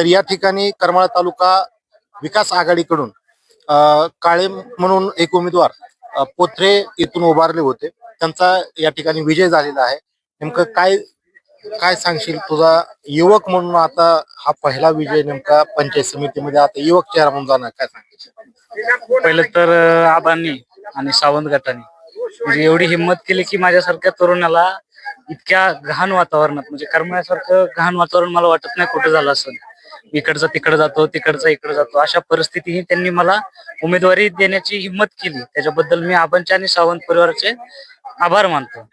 तर या ठिकाणी करमाळा तालुका विकास आघाडीकडून काळे म्हणून एक उमेदवार पोत्रे इथून उभारले होते. त्यांचा या ठिकाणी विजय झालेला आहे. नेमकं काय काय सांगशील? तुझा युवक म्हणून आता हा पहिला विजय नेमका पंचायत समितीमध्ये आता युवक चेहरा म्हणून जाणार काय सांगशील? पहिलं तर आबांनी आणि सावंत गटाने म्हणजे एवढी हिंमत केली की माझ्यासारख्या तरुणाला इतक्या घाण वातावरणात म्हणजे करमण्यासारखं घाण वातावरण मला वाटत नाही कुठं झालं असं इकडचा तिकडे जातो तिकडचा इकडे जातो. अशा परिस्थितीही त्यांनी मला उमेदवारी देण्याची हिंमत केली. त्याच्याबद्दल मी आबांचे आणि सावंत परिवाराचे आभार मानतो.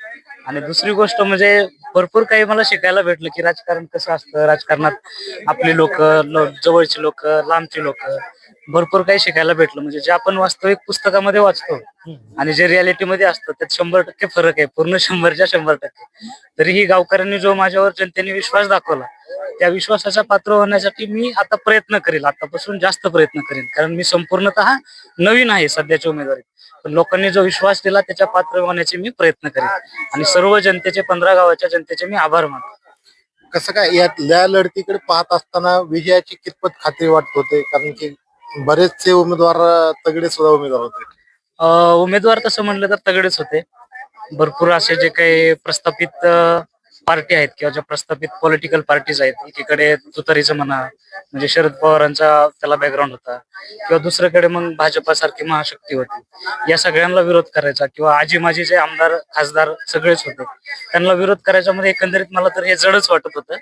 आणि दुसरी गोष्ट म्हणजे भरपूर काही मला शिकायला भेटलं की राजकारण कसं असतं? राजकारणात आपली लोक जवळची लोक लांबची लोक भरपूर काही शिकायला भेटलं. म्हणजे जे आपण वास्तविक पुस्तकामध्ये वाचतो आणि जे रियालिटी मध्ये असतं त्यात शंभर टक्के फरक आहे. पूर्ण शंभरच्या शंभर टक्के. तरीही गावकऱ्यांनी जो माझ्यावर जनतेने विश्वास दाखवला त्या विश्वासाचा पात्र होण्यासाठी मी आता प्रयत्न करेल आतापासून जास्त प्रयत्न करेन कारण मी संपूर्णतः नवीन आहे सध्याच्या उमेदवारीत. पण लोकांनी जो विश्वास दिला त्याच्या पात्र होण्याचे मी प्रयत्न करेन आणि सर्व जनतेचे पंधरा गावाच्या जनतेचे मी आभार मानतो. कसं काय या लढतीकडे पाहत असताना विजयाची कितपत खात्री वाटत होते? कारण की बरेचसे उमेदवार तगडे सुद्धा उमेदवार होते. अं, उमेदवार तसं म्हणलं तर तगडेच होते. भरपूर असे जे काही प्रस्थापित पार्टी आहेत किंवा ज्या प्रस्थापित पॉलिटिकल पार्टीज आहेत एकीकडे तुतारीचं म्हणा म्हणजे शरद पवारांचा त्याला बॅकग्राऊंड होता किंवा दुसरीकडे मग भाजपासारखी महाशक्ती होती. या सगळ्यांना विरोध करायचा किंवा आजी माझी जे आमदार खासदार सगळेच होते त्यांना विरोध करायच्या मध्ये एकंदरीत मला तर हे जडच वाटत होतं.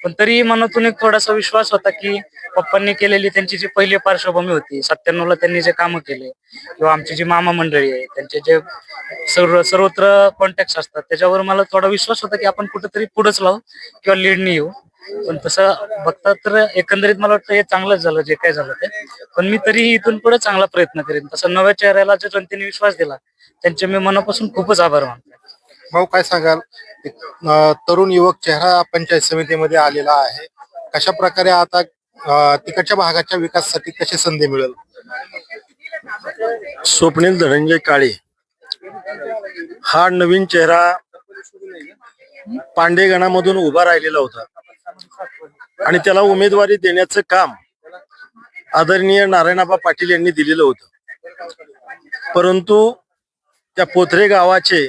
पण तरीही मनातून एक थोडासा विश्वास होता की पप्पांनी केलेली त्यांची जी पहिली पार्श्वभूमी होती सत्त्याण्णव ला त्यांनी जे कामं केले किंवा आमची जी मामा मंडळी आहे त्यांचे जे सर्व सर्वत्र कॉन्टॅक्ट असतात त्याच्यावर मला थोडा विश्वास होता की आपण कुठेतरी पुढेच लावू किंवा लीडनी येऊ. पण तसं बघता तर एकंदरीत मला वाटतं हे चांगलंच झालं जे काय झालं ते. पण मी तरीही इथून पुढे चांगला प्रयत्न करेन. तसं नव्या चेहऱ्याला जो जनतेने विश्वास दिला त्यांचे मी मनापासून खूपच आभार मानतो भाऊ काय सांगाल? तरुण युवक चेहरा पंचायत समितीमध्ये आलेला आहे. कशा प्रकारे आता तिकडच्या भागाच्या विकासासाठी कशी संधी मिळेल? स्वप्नील धनंजय काळे. हा नवीन चेहरा पांडे गणामधून उभा राहिलेला होता. आणि त्याला उमेदवारी देण्याचं काम आदरणीय नारायणाबा पाटील यांनी दिलेलं होतं. परंतु त्या पोथरे गावाचे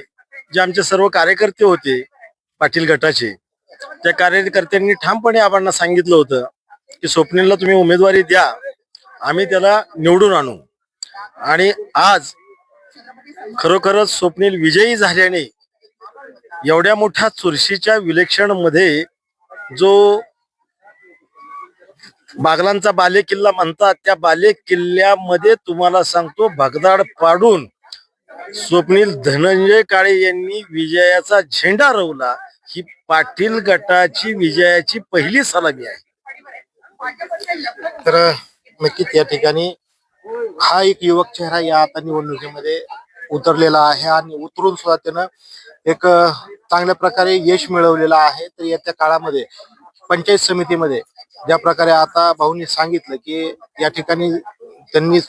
जे आमचे सर्व कार्यकर्ते होते पाटील गटाचे त्या कार्यकर्त्यांनी ठामपणे आबांना सांगितलं होतं की स्वप्नीलला तुम्ही उमेदवारी द्या आम्ही त्याला निवडून आणू. आणि आज खरोखरच स्वप्नील विजयी झाल्याने एवढ्या मोठ्या चुरशीच्या विलेक्षणमध्ये जो बागलांचा बाले किल्ला म्हणतात त्या बाले किल्ल्यामध्ये तुम्हाला सांगतो भगदाड पाडून स्वप्नील धनंजय काळे यांनी विजयाचा झेंडा रोवला. ही पाटील गटाची विजयाची पहिली सलामी आहे. तर नक्कीच या ठिकाणी हा एक युवक चेहरा या आता निवडणुकीमध्ये उतरलेला आहे आणि उतरून सुद्धा त्यानं एक चांगल्या प्रकारे यश मिळवलेलं आहे. तर येत्या काळामध्ये पंचायत समितीमध्ये ज्या प्रकारे आता भाऊनी सांगितलं की या ठिकाणी त्यांनी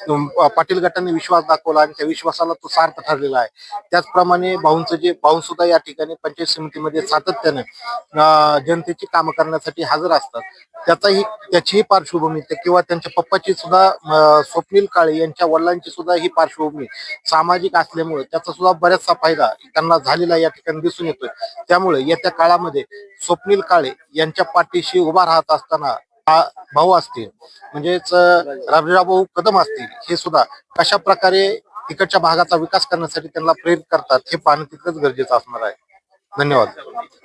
पाटील गटाने विश्वास दाखवला आणि त्या विश्वासाला तो सार्थ ठरलेला आहे. त्याचप्रमाणे भाऊंचं जे भाऊ सुद्धा या ठिकाणी पंचायत समितीमध्ये सातत्याने अ, जनतेची कामं करण्यासाठी हजर असतात. त्याचाही त्याचीही पार्श्वभूमी किंवा त्यांच्या पप्पाची सुद्धा स्वप्नील काळे यांच्या वडिलांची सुद्धा ही पार्श्वभूमी सामाजिक असल्यामुळे त्याचा सुद्धा बऱ्याचसा फायदा त्यांना झालेला या ठिकाणी दिसून येतोय. त्यामुळे येत्या काळामध्ये स्वप्नील काळे यांच्या पाठीशी उभा राहत असताना भाऊ असतील म्हणजेच राजाभाऊ कदम असतील हे सुद्धा कशा प्रकारे तिकडच्या भागाचा विकास करण्यासाठी त्यांना प्रेरित करतात हे पाहणं तितकंच गरजेचं असणार आहे. धन्यवाद.